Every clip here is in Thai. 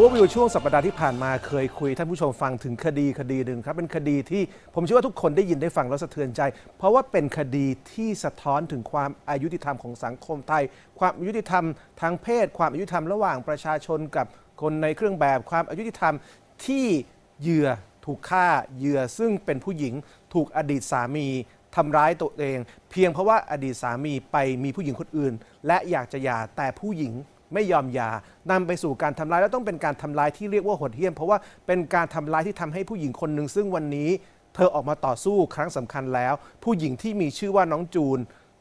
เวอร์วิวช่วงสัปดาห์ที่ผ่านมาเคยคุยท่านผู้ชมฟังถึงคดีคดีหนึ่งครับ เป็นคดีที่ผมเชื่อว่าทุกคนได้ยินได้ฟังแล้วสะเทือนใจ เพราะว่าเป็นคดีที่สะท้อนถึงความอายุติธรรมของสังคมไทย ความอายุติธรรมทางเพศ ความอายุติธรรมระหว่างประชาชนกับคนในเครื่องแบบความอายุติธรรมที่เหยื่อถูกฆ่าเหยื่อซึ่งเป็นผู้หญิงถูกอดีตสามีทำร้ายตัวเอง เพียงเพราะว่าอดีตสามีไปมีผู้หญิงคนอื่น และอยากจะหย่าแต่ผู้หญิง ไม่ยอมหย่านำไปสู่การทำร้ายแล้วต้องเป็นการทำร้ายที่เรียกว่าโหดเหี้ยม เพราะว่าเป็นการทำร้ายที่ทำให้ผู้หญิงคนหนึ่งซึ่งวันนี้ เธอออกมาต่อสู้ครั้งสำคัญแล้ว ผู้หญิงที่มีชื่อว่าน้องจูน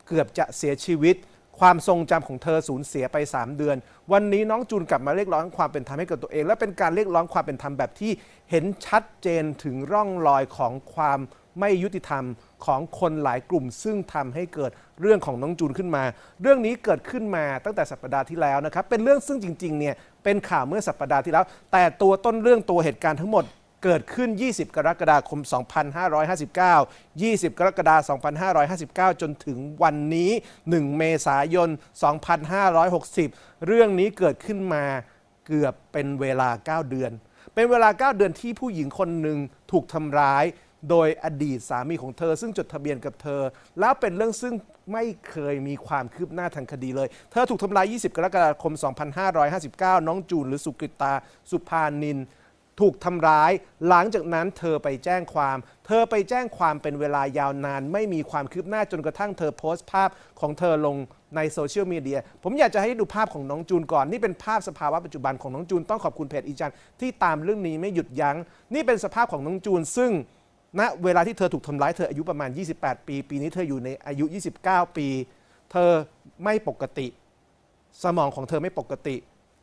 เกือบจะเสียชีวิต ความทรงจำของเธอสูญเสียไป 3 เดือน วันนี้น้องจูนกลับมาเรียกร้องความเป็นธรรมให้กับตัวเอง และเป็นการเรียกร้องความเป็นธรรมแบบที่เห็นชัดเจนถึงร่องรอยของความ ไม่ยุติธรรมของคนหลายกลุ่ม ซึ่งทำให้เกิดเรื่องของน้องจูนขึ้นมา เรื่องนี้เกิดขึ้นมาตั้งแต่สัปดาห์ที่แล้วนะครับ เป็นเรื่องซึ่งจริงๆเนี่ยเป็นข่าวเมื่อสัปดาห์ที่แล้ว แต่ตัวต้นเรื่องตัวเหตุการณ์ทั้งหมดเกิดขึ้น 20 กรกฎาคม 2559 20 กรกฎาคม 2559 จนถึงวันนี้ 1 เมษายน 2560 เรื่องนี้เกิดขึ้นมาเกือบเป็นเวลา 9 เดือน เป็นเวลา 9 เดือนที่ผู้หญิงคนหนึ่งถูกทำร้าย โดยอดีตสามีของเธอ ซึ่งจดทะเบียนกับเธอ แล้วเป็นเรื่องซึ่งไม่เคยมีความคืบหน้าทางคดีเลย เธอถูกทำร้าย 20 กรกฎาคม 2559 น้องจูนหรือสุกริตาสุภานิน ถูกทำร้าย หลังจากนั้นเธอไปแจ้งความ เธอไปแจ้งความเป็นเวลายาวนาน ไม่มีความคืบหน้าจนกระทั่งเธอโพสต์ภาพของเธอลงในโซเชียลมีเดีย ผมอยากจะให้ดูภาพของน้องจูนก่อน นี่เป็นภาพสภาวะปัจจุบันของน้องจูน ต้องขอบคุณเพจอีจันที่ตามเรื่องนี้ไม่หยุดยัง้ง นี่เป็นสภาพของน้องจูนซึ่ง ณเวลาที่เธอถูกทำร้ายเธออายุประมาณ 28 ปี ปีนี้เธออยู่ในอายุ 29 ปี เธอไม่ปกติ สมองของเธอไม่ปกติ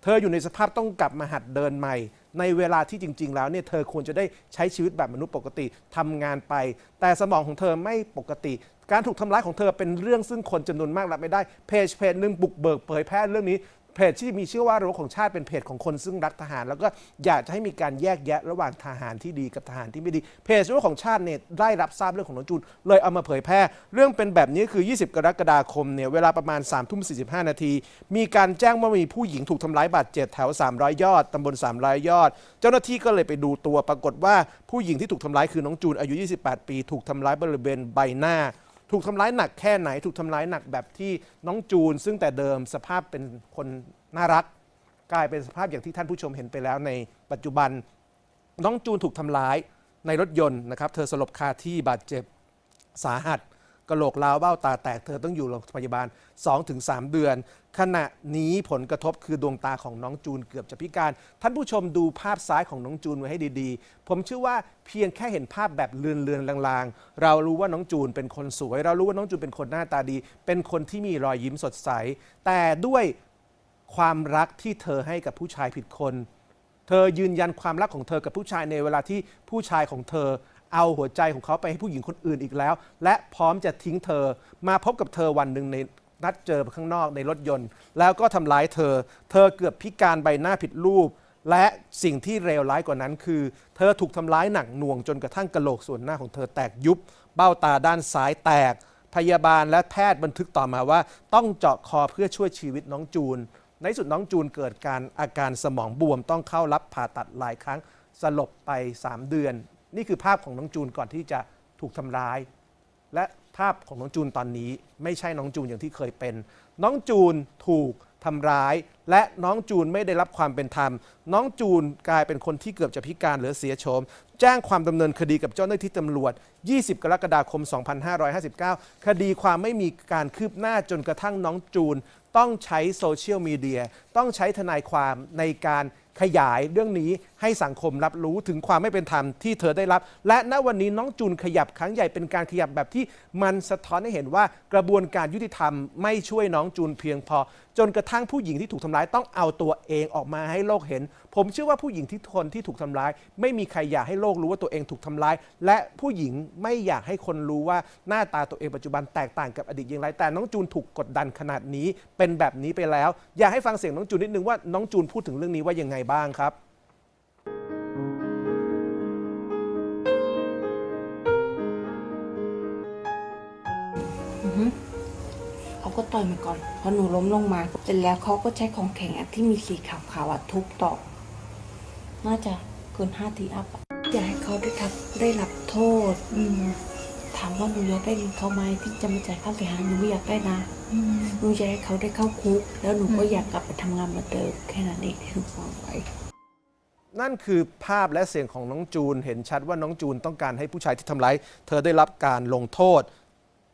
เธออยู่ในสภาพต้องกลับมาหัดเดินใหม่ ในเวลาที่จริง ๆ แล้วเนี่ยเธอควรจะได้ใช้ชีวิตแบบมนุษย์ปกติทำงานไป แต่สมองของเธอไม่ปกติ การถูกทำร้ายของเธอเป็นเรื่องซึ่งคนจำนวนมากรับไม่ได้เพจเพจหนึ่งบุกเบิกเผยแพร่เรื่องนี้ เพจที่มีชื่อว่ารั้วของชาติเป็นเพจของคนซึ่งรักทหาร แล้วก็อยากจะให้มีการแยกแยะระหว่างทหารที่ดีกับทหารที่ไม่ดี เพจรั้วของชาติเนี่ยได้รับทราบเรื่องของน้องจูนเลยเอามาเผยแพร่ เรื่องเป็นแบบนี้คือ 20 กรกฎาคมเนี่ยเวลาประมาณ3ามทุ่มสีนาที มีการแจ้งว่ามีผู้หญิงถูกทำร้ายบาดเจ็บแถว 300 ยอดตำบล 300 ยอด เจ้าหน้าที่ก็เลยไปดูตัวปรากฏว่าผู้หญิงที่ถูกทำร้ายคือน้องจูนอายุ 28 ปี ถูกทำร้ายบริเวณใบหน้า ถูกทำร้ายหนักแค่ไหน ถูกทำร้ายหนักแบบที่น้องจูน ซึ่งแต่เดิมสภาพเป็นคนน่ารัก กลายเป็นสภาพอย่างที่ท่านผู้ชมเห็นไปแล้วในปัจจุบัน น้องจูนถูกทำร้ายในรถยนต์นะครับ เธอสลบคาที่บาดเจ็บสาหัส กระโหลกลาวเบ้าตาแตกเธอต้องอยู่โรงพยาบาล 2-3 เดือน ขณะนี้ผลกระทบคือดวงตาของน้องจูนเกือบจะพิการ ท่านผู้ชมดูภาพซ้ายของน้องจูนไว้ให้ดีๆ ผมเชื่อว่าเพียงแค่เห็นภาพแบบเลือนๆลางๆ เรารู้ว่าน้องจูนเป็นคนสวย เรารู้ว่าน้องจูนเป็นคนหน้าตาดี เป็นคนที่มีรอยยิ้มสดใส แต่ด้วยความรักที่เธอให้กับผู้ชายผิดคน เธอยืนยันความรักของเธอกับผู้ชายในเวลาที่ผู้ชายของเธอ เอาหัวใจของเขาไปให้ผู้หญิงคนอื่นอีกแล้ว และพร้อมจะทิ้งเธอ มาพบกับเธอวันหนึ่งในนัดเจอข้างนอกในรถยนต์ แล้วก็ทำร้ายเธอ เธอเกือบพิการใบหน้าผิดรูป และสิ่งที่เลวร้ายกว่านั้นคือ เธอถูกทำร้ายหนักหน่วงจนกระทั่งกระโหลกส่วนหน้าของเธอแตกยุบ เบ้าตาด้านซ้ายแตก พยาบาลและแพทย์บันทึกต่อมาว่า ต้องเจาะคอเพื่อช่วยชีวิตน้องจูน ในสุดน้องจูนเกิดการอาการสมองบวมต้องเข้ารับผ่าตัดหลายครั้งสลบไป 3 เดือน นี่คือภาพของน้องจูนก่อนที่จะถูกทำร้าย และภาพของน้องจูนตอนนี้ ไม่ใช่น้องจูนอย่างที่เคยเป็น น้องจูนถูกทำร้าย และน้องจูนไม่ได้รับความเป็นธรรม น้องจูนกลายเป็นคนที่เกือบจะพิการหรือเสียโฉมแจ้งความดำเนินคดีกับเจ้าหน้าที่ตำรวจ 20 กรกฎาคม 2559 คดีความไม่มีการคืบหน้าจนกระทั่งน้องจูน ต้องใช้โซเชียลมีเดียต้องใช้ทนายความในการขยายเรื่องนี้ให้สังคมรับรู้ถึงความไม่เป็นธรรมที่เธอได้รับ และณวันนี้น้องจูนขยับครั้งใหญ่เป็นการขยับแบบที่มันสะท้อนให้เห็นว่ากระบวนการยุติธรรมไม่ช่วยน้องจูนเพียงพอ จนกระทั่งผู้หญิงที่ถูกทำร้ายต้องเอาตัวเองออกมาให้โลกเห็น ผมเชื่อว่าผู้หญิงที่คนที่ถูกทำร้าย ไม่มีใครอยากให้โลกรู้ว่าตัวเองถูกทำร้าย และผู้หญิงไม่อยากให้คนรู้ว่าหน้าตาตัวเองปัจจุบันแตกต่างกับอดีตอย่างไรแต่น้องจูนถูกกดดันขนาดนี้เป็นแบบนี้ไปแล้ว อยากให้ฟังเสียงน้องจูนนิดนึงว่าน้องจูนพูดถึงเรื่องนี้ว่ายังไงบ้างครับ เขาก็ต่อยมาก่อนพอหนูล้มลงมาเสร็จแล้วเขาก็ใช้ของแข็งอะที่มีสีขาวๆอะทุบต่อ น่าจะเกินห้าทีอัพอะอยากให้เขาได้ทับได้รับโทษ อืมถามว่าหนูอยากได้เงินเขาไหมที่จะมาจ่ายค่าเสียหายหนูไม่อยากได้นะหนูอยากให้เขาได้เข้าคุก แล้วหนูก็อยากกลับไปทำงานเหมือนเดิมแค่นั้นเองที่หนูฟังไว้นั่นคือภาพและเสียงของน้องจูน เห็นชัดว่าน้องจูนต้องการให้ผู้ชายที่ทำร้ายเธอได้รับการลงโทษ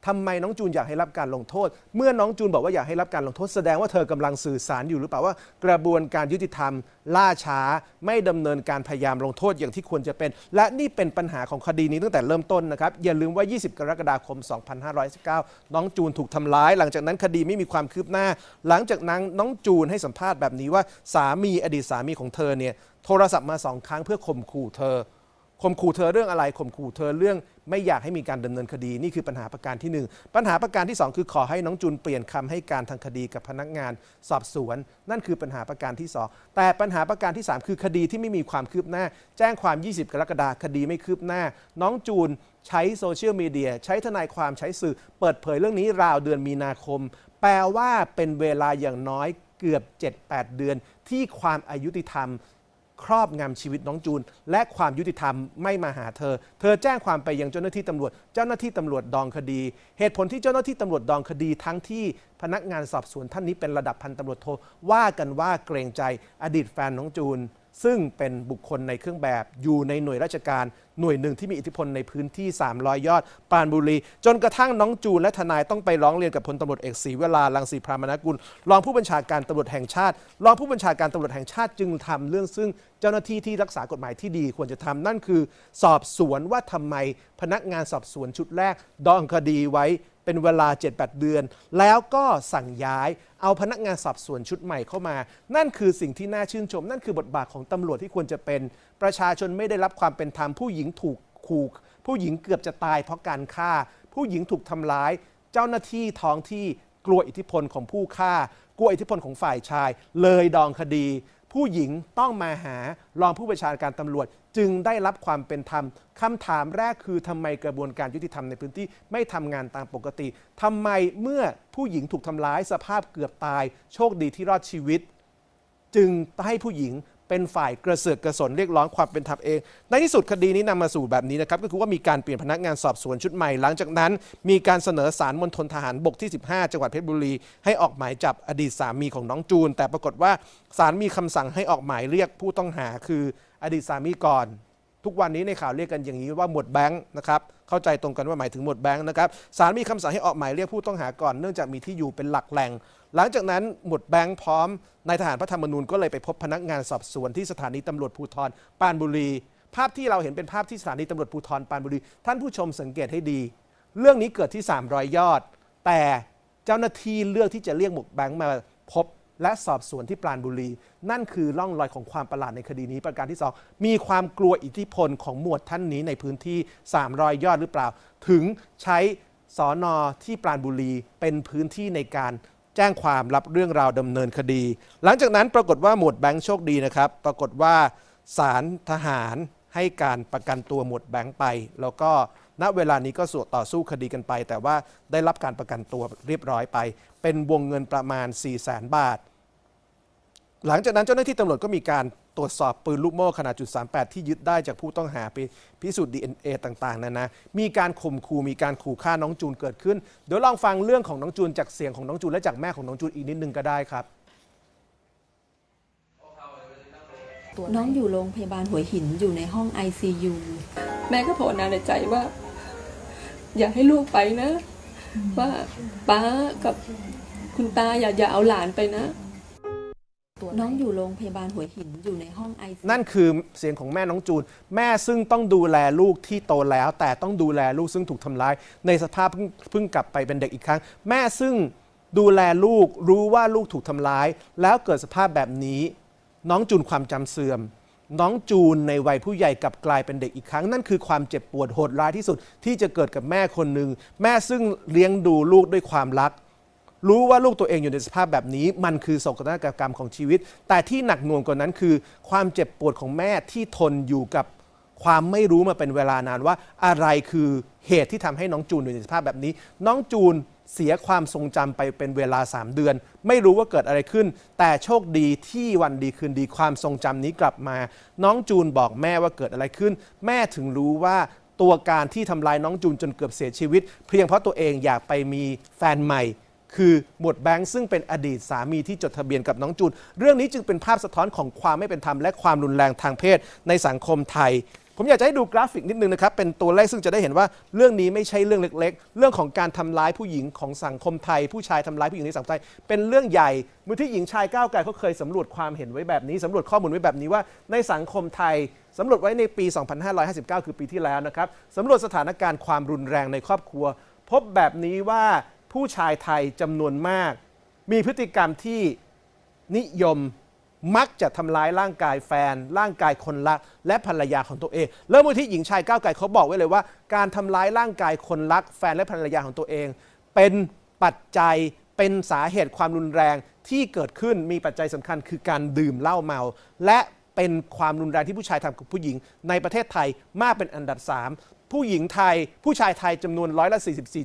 ทำไมน้องจูนอยากให้รับการลงโทษ เมื่อน้องจูนบอกว่าอยากให้รับการลงโทษแสดงว่าเธอกำลังสื่อสารอยู่หรือเปล่าว่า กระบวนการยุติธรรม ล่าช้าไม่ดำเนินการพยายามลงโทษอย่างที่ควรจะเป็น และนี่เป็นปัญหาของคดีนี้ตั้งแต่เริ่มต้นนะครับ อย่าลืมว่า 20 กรกฎาคม 2519 น้องจูนถูกทำร้าย หลังจากนั้นคดีไม่มีความคืบหน้า หลังจากนั้นน้องจูนให้สัมภาษณ์แบบนี้ว่าสามีอดีตสามีของเธอเนี่ยโทรศัพท์มาสองครั้งเพื่อข่มขู่เธอ ข่มขู่เธอเรื่องอะไรข่มขู่เธอเรื่องไม่อยากให้มีการดำเนินคดีนี่คือปัญหาประการที่หนึ่งปัญหาประการที่สองคือขอให้น้องจุนเปลี่ยนคำให้การทางคดีกับพนักงานสอบสวน นั่นคือปัญหาประการที่สองแต่ปัญหาประการที่สามคือคดีที่ไม่มีความคืบหน้า แจ้งความ 20 กรกฎาคมคดีไม่คืบหน้า น้องจูนใช้โซเชียลมีเดียใช้ทนายความใช้สื่อ เปิดเผยเรื่องนี้ราวเดือนมีนาคม แปลว่าเป็นเวลาอย่างน้อยเกือบ 7-8 เดือนที่ความอายุติธรรม ครอบงำชีวิตน้องจูน และความยุติธรรมไม่มาหาเธอ เธอแจ้งความไปยังเจ้าหน้าที่ตำรวจ เจ้าหน้าที่ตำรวจดองคดี เหตุผลที่เจ้าหน้าที่ตำรวจดองคดีทั้งที่พนักงานสอบสวนท่านนี้เป็นระดับพันตำรวจโทว่ากันว่าเกรงใจอดีตแฟนน้องจูน ซึ่งเป็นบุคคลในเครื่องแบบอยู่ในหน่วยราชการหน่วยหนึ่งที่มีอิทธิพลในพื้นที่ 300 ยอด ปานบุรี จนกระทั่งน้องจูนและทนายต้องไปร้องเรียนกับพลตำรวจเอกศรีเวลาลังสีพรามนกุล รองผู้บัญชาการตำรวจแห่งชาติ รองผู้บัญชาการตำรวจแห่งชาติจึงทำเรื่องซึ่งเจ้าหน้าที่ที่รักษากฎหมายที่ดีควรจะทำนั่นคือ สอบสวนว่าทำไมพนักงานสอบสวนชุดแรกดองคดีไว้ เป็นเวลา 7-8 เดือน แล้วก็สั่งย้ายเอาพนักงานสอบสวนชุดใหม่เข้ามา นั่นคือสิ่งที่น่าชื่นชม นั่นคือบทบาทของตำรวจที่ควรจะเป็น ประชาชนไม่ได้รับความเป็นธรรมผู้หญิงถูกขู่ผู้หญิงเกือบจะตายเพราะการฆ่า ผู้หญิงถูกทำร้าย เจ้าหน้าที่ท้องที่กลัวอิทธิพลของผู้ฆ่ากลัวอิทธิพลของฝ่ายชาย เลยดองคดี ผู้หญิงต้องมาหารองผู้บัญชาการตำรวจ จึงได้รับความเป็นธรรมคำถามแรกคือทำไมกระบวนการยุติธรรมในพื้นที่ไม่ทำงานตามปกติทำไมเมื่อผู้หญิงถูกทำร้ายสภาพเกือบตาย โชคดีที่รอดชีวิต จึงให้ผู้หญิง เป็นฝ่ายกระเสือกกระสนเรียกร้องความเป็นธรรมเอง ในที่สุดคดีนี้นำมาสู่แบบนี้นะครับก็คือว่ามีการเปลี่ยนพนักงานสอบสวนชุดใหม่ หลังจากนั้น มีการเสนอสารมณฑลทหารบกที่ 15 จังหวัดเพชรบุรี ให้ออกหมายจับอดีตสามีของน้องจูน แต่ปรากฏว่าศาลมีคำสั่งให้ออกหมายเรียกผู้ต้องหาคืออดีตสามีก่อนทุกวันนี้ในข่าวเรียกกันอย่างนี้ว่าหมวดแบงค์นะครับ เข้าใจตรงกันว่าหมายถึงหมวดแบงค์นะครับ ศาลมีคำสั่งให้ออกหมายเรียกผู้ต้องหาก่อน เนื่องจากมีที่อยู่เป็นหลักแหล่ง หลังจากนั้นหมวดแบงค์พร้อมนายทหารพระธรรมนูญก็เลยไปพบพนักงานสอบสวนที่สถานีตำรวจภูธรปานบุรี ภาพที่เราเห็นเป็นภาพที่สถานีตำรวจภูธรปานบุรี ท่านผู้ชมสังเกตให้ดี เรื่องนี้เกิดที่ 300 ยอด แต่เจ้าหน้าที่เลือกที่จะเรียกหมวดแบงค์มาพบและสอบสวนที่ปราณบุรี นั่นคือร่องรอยของความประหลาดในคดีนี้ประการที่สองมีความกลัวอิทธิพลของหมวดท่านนี้ในพื้นที่ 300 ยอดหรือเปล่า ถึงใช้สอนอที่ปราณบุรีเป็นพื้นที่ในการ แจ้งความรับเรื่องราวดำเนินคดี หลังจากนั้นปรากฏว่าหมวดแบงค์โชคดีนะครับ ปรากฏว่าสารทหารให้การประกันตัวหมวดแบงค์ไป แล้วก็ณเวลานี้ก็สวดต่อสู้คดีกันไป แต่ว่าได้รับการประกันตัวเรียบร้อยไป เป็นวงเงินประมาณ 4 0 0 0 0นบาท หลังจากนั้นเจ้าหน้าที่ตำรวจก็มีการตรวจสอบปืนลูกโม่ขนาดจุด38 ที่ยึดได้จากผู้ต้องหาไปพิสูจน์ DNA ต่างๆนานามีการข่มขู่มีการขู่ฆ่าน้องจูนเกิดขึ้น เดี๋ยวลองฟังเรื่องของน้องจูนจากเสียงของน้องจูนและจากแม่ของน้องจูนอีกนิดนึงก็ได้ครับ น้องอยู่โรงพยาบาลหัวหินอยู่ในห้อง ICU แม่ก็ภาวนาในใจว่า อยากให้ลูกไปนะ ว่าป้ากับคุณตาอย่าอย่าเอาหลานไปนะ น้องอยู่โรงพยาบาลหัวหินอยู่ในห้อง ICU นั่นคือเสียงของแม่น้องจูน แม่ซึ่งต้องดูแลลูกที่โตแล้ว แต่ต้องดูแลลูกซึ่งถูกทำร้าย ในสภาพเพิ่งเพิ่งกลับไปเป็นเด็กอีกครั้ง แม่ซึ่งดูแลลูกรู้ว่าลูกถูกทำร้าย แล้วเกิดสภาพแบบนี้ น้องจูนความจำเสื่อม น้องจูนในวัยผู้ใหญ่กลับกลายเป็นเด็กอีกครั้ง นั่นคือความเจ็บปวดโหดร้ายที่สุดที่จะเกิดกับแม่คนหนึ่งแม่ซึ่งเลี้ยงดูลูกด้วยความรัก รู้ว่าลูกตัวเองอยู่ในสภาพแบบนี้ มันคือโศกนาฏกรรมของชีวิต แต่ที่หนักหน่วงกว่านั้นคือ ความเจ็บปวดของแม่ที่ทนอยู่กับความไม่รู้มาเป็นเวลานานว่าอะไรคือเหตุที่ทำให้น้องจูนอยู่ในสภาพแบบนี้ น้องจูนเสียความทรงจำไปเป็นเวลา 3 เดือน ไม่รู้ว่าเกิดอะไรขึ้น แต่โชคดีที่วันดีคืนดีความทรงจำนี้กลับมา น้องจูนบอกแม่ว่าเกิดอะไรขึ้น แม่ถึงรู้ว่าตัวการที่ทำลายน้องจูนจนเกือบเสียชีวิต เพียงเพราะตัวเองอยากไปมีแฟนใหม่ คือหมวดแบงค์ซึ่งเป็นอดีตสามีที่จดทะเบียนกับน้องจูน เรื่องนี้จึงเป็นภาพสะท้อนของความไม่เป็นธรรมและความรุนแรงทางเพศในสังคมไทย ผมอยากจะให้ดูกราฟิกนิดนึงนะครับ เป็นตัวเลขซึ่งจะได้เห็นว่าเรื่องนี้ไม่ใช่เรื่องเล็ก ๆ เรื่องของการทำร้ายผู้หญิงของสังคมไทย ผู้ชายทำร้ายผู้หญิงในสังคมไทย เป็นเรื่องใหญ่มูลที่หญิงชายก้าวไกลเขาเคยสำรวจความเห็นไว้แบบนี้สำรวจข้อมูลไว้แบบนี้ว่า ในสังคมไทยสำรวจไว้ในปี 2559 คือปีที่แล้วนะครับสำรวจสถานการณ์ความรุนแรงในครอบครัว พบแบบนี้ว่า ผู้ชายไทยจำนวนมาก มีพฤติกรรมที่นิยมมักจะทำร้ายร่างกายแฟน ร่างกายคนรัก และภรรยาของตัวเองแล้วมูลที่หญิงชายก้าวไกลเขาบอกไว้เลยว่า การทำร้ายร่างกายคนรัก แฟนและภรรยาของตัวเอง เป็นปัจจัยเป็นสาเหตุความรุนแรงที่เกิดขึ้นมีปัจจัยสำคัญคือการดื่มเหล้าเมา และเป็นความรุนแรงที่ผู้ชายทำกับผู้หญิง ในประเทศไทยมากเป็นอันดับ 3 ผู้หญิงไทย ผู้ชายไทยจำนวนร้อยละ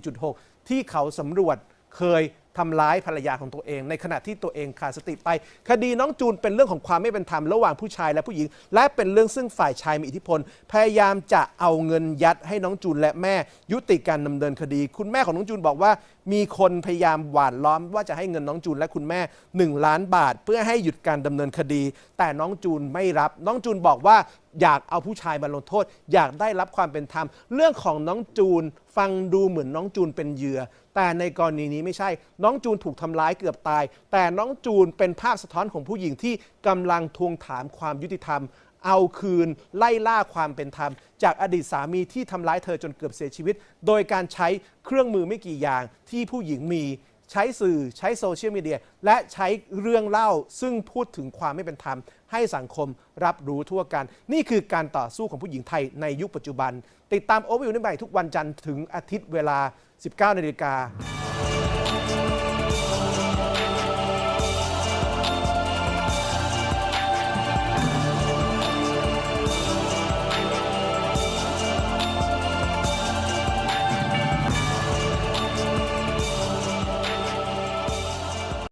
44.6 ที่เขาสำรวจเคย ทำร้ายภรรยาของตัวเอง ในขณะที่ตัวเองขาดสติไป คดีน้องจูนเป็นเรื่องของความไม่เป็นธรรมระหว่างผู้ชายและผู้หญิง และเป็นเรื่องซึ่งฝ่ายชายมีอิทธิพล พยายามจะเอาเงินยัดให้น้องจูนและแม่ ยุติการดำเนินคดี คุณแม่ของน้องจูนบอกว่า มีคนพยายามหวานล้อมว่าจะให้เงินน้องจูนและคุณแม่ 1 ล้านบาท เพื่อให้หยุดการดำเนินคดี แต่น้องจูนไม่รับ น้องจูนบอกว่าอยากเอาผู้ชายมาลงโทษ อยากได้รับความเป็นธรรม เรื่องของน้องจูนฟังดูเหมือนน้องจูนเป็นเหยื่อ แต่ในกรณีนี้ไม่ใช่ น้องจูนถูกทำร้ายเกือบตาย แต่น้องจูนเป็นภาพสะท้อนของผู้หญิงที่กำลังทวงถามความยุติธรรม เอาคืนไล่ล่าความเป็นธรรม จากอดีตสามีที่ทำร้ายเธอจนเกือบเสียชีวิต โดยการใช้เครื่องมือไม่กี่อย่างที่ผู้หญิงมีใช้สื่อใช้โซเชียลมีเดีย และใช้เรื่องเล่าซึ่งพูดถึงความไม่เป็นธรรม ให้สังคมรับรู้ทั่วกัน นี่คือการต่อสู้ของผู้หญิงไทยในยุคปัจจุบัน ติดตามโอเวอร์วิวได้ใหม่ทุกวันจันทร์ถึงอาทิตย์เวลา 19นาฬิกา